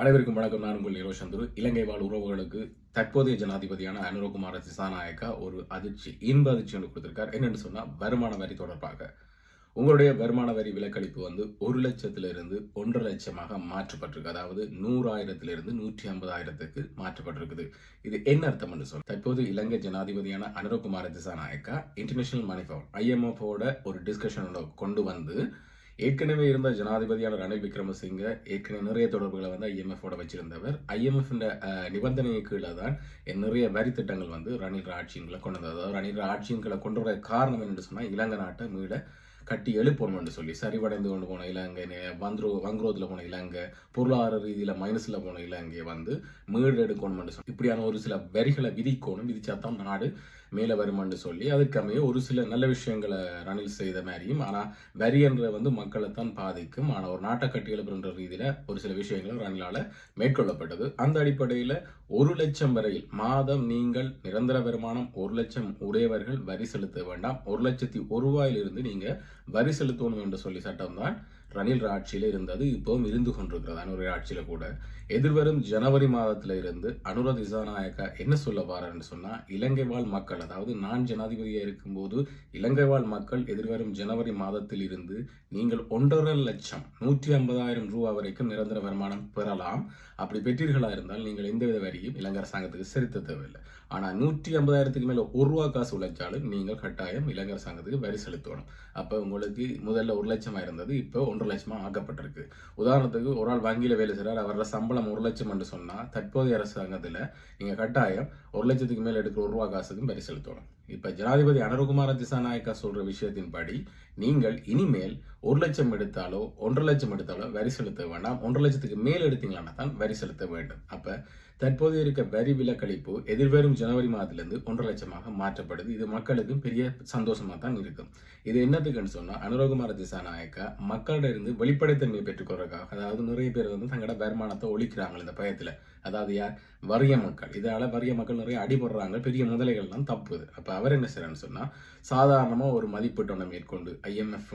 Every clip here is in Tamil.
அனைவருக்கும் வணக்கம். நான் உங்கள் நிரோ சந்துரு. இலங்கை வாழ் உறவுகளுக்கு தற்போதைய ஜனாதிபதியான அனுரகுமார திசாநாயக்கா ஒரு அதிர்ச்சி இன்ப அதிர்ச்சி ஒன்று கொடுத்திருக்கார். என்னென்னு சொன்னால் வருமான வரி தொடர்பாக. உங்களுடைய வருமான வரி விலக்களிப்பு வந்து ஒரு லட்சத்திலிருந்து ஒன்றரை லட்சமாக மாற்றப்பட்டிருக்கு. அதாவது நூறாயிரத்திலிருந்து நூற்றி ஐம்பதாயிரத்துக்கு மாற்றப்பட்டிருக்குது. இது என்ன அர்த்தம் என்று சொல் தற்போது Ilangai ஜனாதிபதியான Anura Kumara Dissanayake international money fund ஐஎம்எஃபோட ஒரு டிஸ்கஷனோட கொண்டு வந்து ஏற்கனவே இருந்த ஜனாதிபதியான ரணில் விக்ரமசிங்க ஏற்கனவே நிறைய தொடர்புகளை வந்து ஐஎம்எஃபோட வச்சிருந்தவர். ஐஎம்எஃப் நிபந்தனையை கீழே தான் நிறைய வரி திட்டங்கள் வந்து ரணில் ஆட்சியங்களை கொண்டு வந்தது. அதாவது ரணில் ஆட்சியங்களை கொண்டு வர காரணம் என்று சொன்னால் இலங்கை நாட்டை மீட கட்டி எழுப்பணும்னு சொல்லி சரிவடைந்து கொண்டு போன இலங்கை வந்த்ரோ வங்குரோத்தில் போன இலங்கை பொருளாதார ரீதியில் மைனஸில் போன இலங்கை வந்து மீடு எடுக்கணும்னு சொல்லி இப்படியான ஒரு சில வரிகளை விதிக்கணும் விதிச்சா தான் நாடு மேலே வருமானு சொல்லி அதுக்கமைய ஒரு சில நல்ல விஷயங்களை ரணில் செய்த மாதிரியும் ஆனால் வரி என்ற வந்து மக்களை தான் பாதிக்கும். ஆனால் ஒரு நாட்டை கட்டி எழுப்புன்ற ரீதியில் ஒரு சில விஷயங்களும் ரணிலால் மேற்கொள்ளப்பட்டது. அந்த அடிப்படையில் ஒரு லட்சம் வரையில் மாதம் நீங்கள் நிரந்தர வருமானம் ஒரு லட்சம் உடையவர்கள் வரி செலுத்த வேண்டாம். ஒரு லட்சத்தி ஒரு ரூபாயிலிருந்து நீங்கள் வரி செலுத்தணும் என்று சொல்லி சட்டம் தான். ரணில் ஆட்சியில் இருந்தது இப்போவும் இருந்து கொண்டிருக்கிறது அனுரை ஆட்சியில் கூட. எதிர்வரும் ஜனவரி மாதத்தில் இருந்து அனுர திசாநாயக்கா என்ன சொல்ல வாரன்னு சொன்னால் இலங்கை வாழ் மக்கள் அதாவது நான் ஜனாதிபதியாக இருக்கும்போது இலங்கை வாழ் மக்கள் எதிர்வரும் ஜனவரி மாதத்தில் இருந்து நீங்கள் ஒன்றரை லட்சம் நூற்றி ஐம்பதாயிரம் ரூபா வரைக்கும் நிரந்தர வருமானம் பெறலாம். அப்படி பெற்றீர்களா இருந்தால் நீங்கள் எந்தவித வரியும் இலங்கை அரசாங்கத்துக்கு செலுத்த தேவையில்லை. ஆனால் நூற்றி ஐம்பதாயிரத்துக்கு மேலே ஒரு ரூபா காசு உழைச்சாலும் நீங்கள் கட்டாயம் இலங்கை அரசாங்கத்துக்கு வரி செலுத்தணும். அப்போ உங்களுக்கு முதல்ல ஒரு லட்சமாக இருந்தது இப்போ ஒன்றரை லட்சமா ஆக்கப்பட்டிருக்கு. உதாரணத்துக்கு ஒரு ஆள் வங்கியில் வேலை செய்கிறார் அவரோட சம்பளம் ஒரு லட்சம் என்று சொன்னால் தற்போதைய அரசாங்கத்தில் நீங்கள் கட்டாயம் ஒரு லட்சத்துக்கு மேல் எடுக்கிற ஒரு ரூபா காசுக்கும் வரி செலுத்தணும். இப்போ ஜனாதிபதி அனுரகுமார திசாநாயக்கா சொல்கிற விஷயத்தின்படி நீங்கள் இனிமேல் ஒரு லட்சம் எடுத்தாலோ ஒன்றரை லட்சம் எடுத்தாலோ வரி செலுத்த வேண்டாம். ஒன்றரை லட்சத்துக்கு மேல் எடுத்தீங்களா தான் வரி செலுத்த வேண்டும். அப்போ தற்போது இருக்க வரி விலக்களிப்பு எதிர்வரும் ஜனவரி மாதத்திலிருந்து ஒன்றரை லட்சமாக மாற்றப்படுது. இது மக்களுக்கும் பெரிய சந்தோஷமாக தான் இருக்கும். இது என்னத்துக்குன்னு சொன்னால் அனுரகுமார திசாநாயக்கா மக்களிடம் இருந்து வெளிப்படைத்தன்மையை பெற்றுக்கொள்றதுக்காக அதாவது நிறைய பேர் வந்து தங்களோட வருமானத்தை ஒழிக்கிறாங்க இந்த பயத்தில். அதாவது யார்? வறிய மக்கள். இதால் வறிய மக்கள் நிறைய அடிபடுறாங்க. பெரிய முதலைகள்லாம் தப்புது அப்போ அவர் என்ன செய்கிறான்னு சொன்னால் சாதாரணமாக ஒரு மதிப்பீட்டை மேற்கொண்டு ஐஎம்எஃப்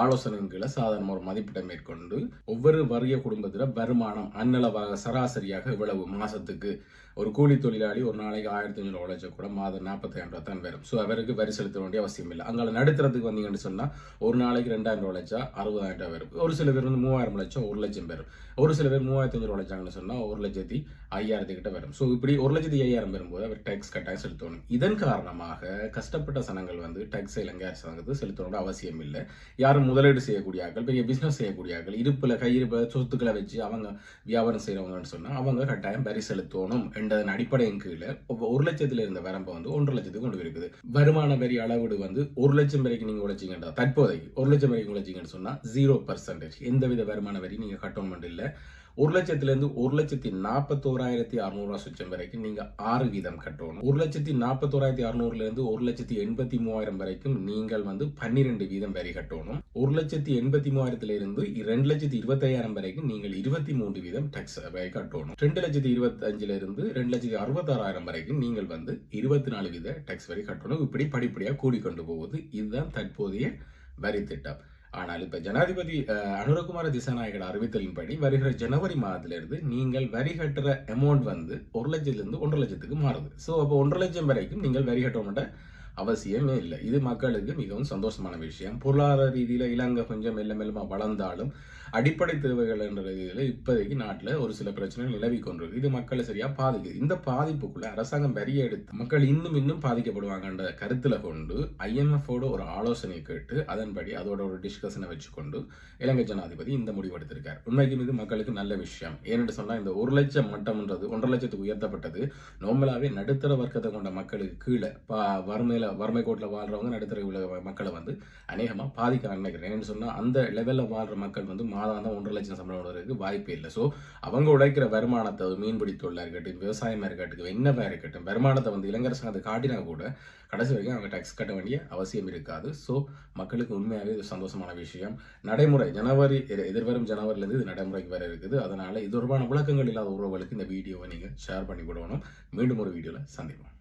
ஆலோசனைகளை சாதாரண ஒரு மதிப்பீட்டை மேற்கொண்டு ஒவ்வொரு வறிய குடும்பத்தில் வருமானம் அன்னளவாக சராசரியாக இவ்வளவு மாதத்துக்கு ஒரு கூலி தொழிலாளி ஒரு நாளைக்கு ஆயிரத்தி ஐநூறு உழைச்ச கூட மாதம் நாற்பத்தி ஐநூறு தான் வரும். ஸோ அவருக்கு வரி செலுத்த வேண்டிய அவசியம் இல்லை. அங்கே நடுத்தரத்துக்கு வந்தீங்கன்னு சொன்னால் ஒரு நாளைக்கு ரெண்டாயிரம் ரூபா உழைச்சா அறுபதாயிரம் ரூபாய் வரும். ஒரு சில பேர் வந்து மூவாயிரம் உழைச்சா ஒரு லட்சம் பேரும் ஒரு சில பேர் மூவாயிரத்தி ஐநூறு உழைச்சாங்கன்னு சொன்னால் ஒரு லட்சத்தி ஐயாயிரத்து கிட்ட வரும். ஸோ இப்படி ஒரு லட்சத்தி ஐயாயிரம் வரும்போது அவர் டேக்ஸ் கட்டாயம் செலுத்தணும். இதன் காரணமாக கஷ்டப்பட்ட சனங்கள் வந்து டேக்ஸ் இலங்கை அரசாங்கத்துக்கு செலுத்தணும் அவசியம் இல்லை. யாரும் முதலீடு செய்யக்கூடிய ஆட்கள் பெரிய பிஸ்னஸ் செய்யக்கூடிய ஆட்கள் இருப்பில் கையிருப்பில் சொத்துக்களை வச்சு அவங்க வியாபாரம் செய்யறவங்கன்னு சொன்னால் அவங்க கட்டாயம் வரி செலுத்தணும் என்றதன் அடிப்படையின் கீழே ஒரு லட்சத்தில் இருந்த வரம்பை வந்து ஒன்றரை லட்சத்துக்கு கொண்டு இருக்குது வருமான வரி அளவீடு வந்து ஒரு லட்சம் வரைக்கும் நீங்கள் உழைச்சிங்கன்றா தற்போதைக்கு ஒரு லட்சம் வரைக்கும் உழைச்சிங்கன்னு சொன்னால் ஜீரோ பர்சன்டேஜ் எந்தவித வருமான வரி நீங்கள் கட்டணும் இல்லை. ஒரு லட்சத்துலேருந்து ஒரு லட்சத்தி நாற்பத்தோராயிரத்தி அறுநூறுவா சுச்சம் வரைக்கும் நீங்கள் ஆறு வீதம் கட்டணும். ஒரு லட்சத்தி நாற்பத்தோராயிரத்தி அறுநூறுலேருந்து ஒரு லட்சத்தி எண்பத்தி மூவாயிரம் வரைக்கும் நீங்கள் வந்து பன்னிரெண்டு வீதம் வரி கட்டணும். ஒரு லட்சத்தி எண்பத்தி மூவாயிரத்திலிருந்து ரெண்டு லட்சத்தி இருபத்தையாயிரம் வரைக்கும் நீங்கள் இருபத்தி மூன்று வீதம் டேக்ஸ் வரை கட்டணும். ரெண்டு லட்சத்தி இருபத்தஞ்சிலிருந்து ரெண்டு லட்சத்தி அறுபத்தாறாயிரம் வரைக்கும் நீங்கள் வந்து இருபத்தி நாலு வீத டேக்ஸ் வரி கட்டணும். இப்படி படிப்படியாக கூடிக்கொண்டு போகுது. இதுதான் தற்போதைய வரி திட்டம் ஆனால் இப்ப ஜனாதிபதி அனுரகுமார திசாநாயகர் அறிவித்தலின்படி வருகிற ஜனவரி மாதத்திலிருந்து நீங்கள் வரி கட்டுற அமௌண்ட் வந்து ஒரு லட்சத்திலிருந்து ஒன்றரை லட்சத்துக்கு மாறுது. ஸோ அப்போ ஒன்றரை லட்சம் வரைக்கும் நீங்கள் வரி கட்ட அவசியமே இல்லை. இது மக்களுக்கு மிகவும் சந்தோஷமான விஷயம். பொருளாதார ரீதியில் இலங்கை கொஞ்சம் மெல்ல மெல்லமாக வளர்ந்தாலும் அடிப்படை தேவைகள் என்ற ரீதியில் இப்போதைக்கு நாட்டில் ஒரு சில பிரச்சனைகள் நிலவி கொண்டிருக்கு. இது மக்களை சரியாக பாதிக்குது. இந்த பாதிப்புக்குள்ளே அரசாங்கம் வரிய எடுத்து மக்கள் இன்னும் இன்னும் பாதிக்கப்படுவாங்கன்ற கருத்தில் கொண்டு ஐஎம்எஃபோட ஒரு ஆலோசனை கேட்டு அதன்படி அதோட ஒரு டிஸ்கஷனை வச்சுக்கொண்டு இலங்கை ஜனாதிபதி இந்த முடிவு எடுத்திருக்கார். உண்மைக்கும் இது மக்களுக்கு நல்ல விஷயம். ஏனென்று சொன்னால் இந்த ஒரு லட்சம் மட்டம்ன்றது ஒன்றரை லட்சத்துக்கு உயர்த்தப்பட்டது நோம்பலாவே நடுத்தர வர்க்கத்தை கொண்ட மக்களுக்கு கீழே வறுமையில வறுமை கோட்டில் வாழ்றவங்க நடுத்தர மக்களை வந்து அநேகமாக பாதிக்க நினைக்கிறேன் ஏன்னு சொன்னால் அந்த லெவலில் வாழ்ற மக்கள் வந்து மாதம் ஒன்றரை லட்சம் சம்பளம் வருவதற்கு வாய்ப்பே இல்லை. ஸோ அவங்க உழைக்கிற வருமானத்தை மீன்பிடி தொழிலாக இருக்கட்டும் விவசாயமாக இருக்கட்டும் என்னவாக இருக்கட்டும் வருமானத்தை வந்து இளைஞர் காட்டினா கூட கடைசி வரைக்கும் அவங்க டேக்ஸ் கட்ட வேண்டிய அவசியம் இருக்காது. ஸோ மக்களுக்கு உண்மையாகவே இது சந்தோஷமான விஷயம். நடைமுறை ஜனவரி எதிர்வரும் ஜனவரிலேருந்து இது நடைமுறைக்கு வர இருக்குது. அதனால் இது தொடர்பான விளக்கங்கள் இல்லாத உறவுகளுக்கு இந்த வீடியோவை நீங்கள் ஷேர் பண்ணி விடணும். மீண்டும் ஒரு வீடியோவில் சந்திப்போம்.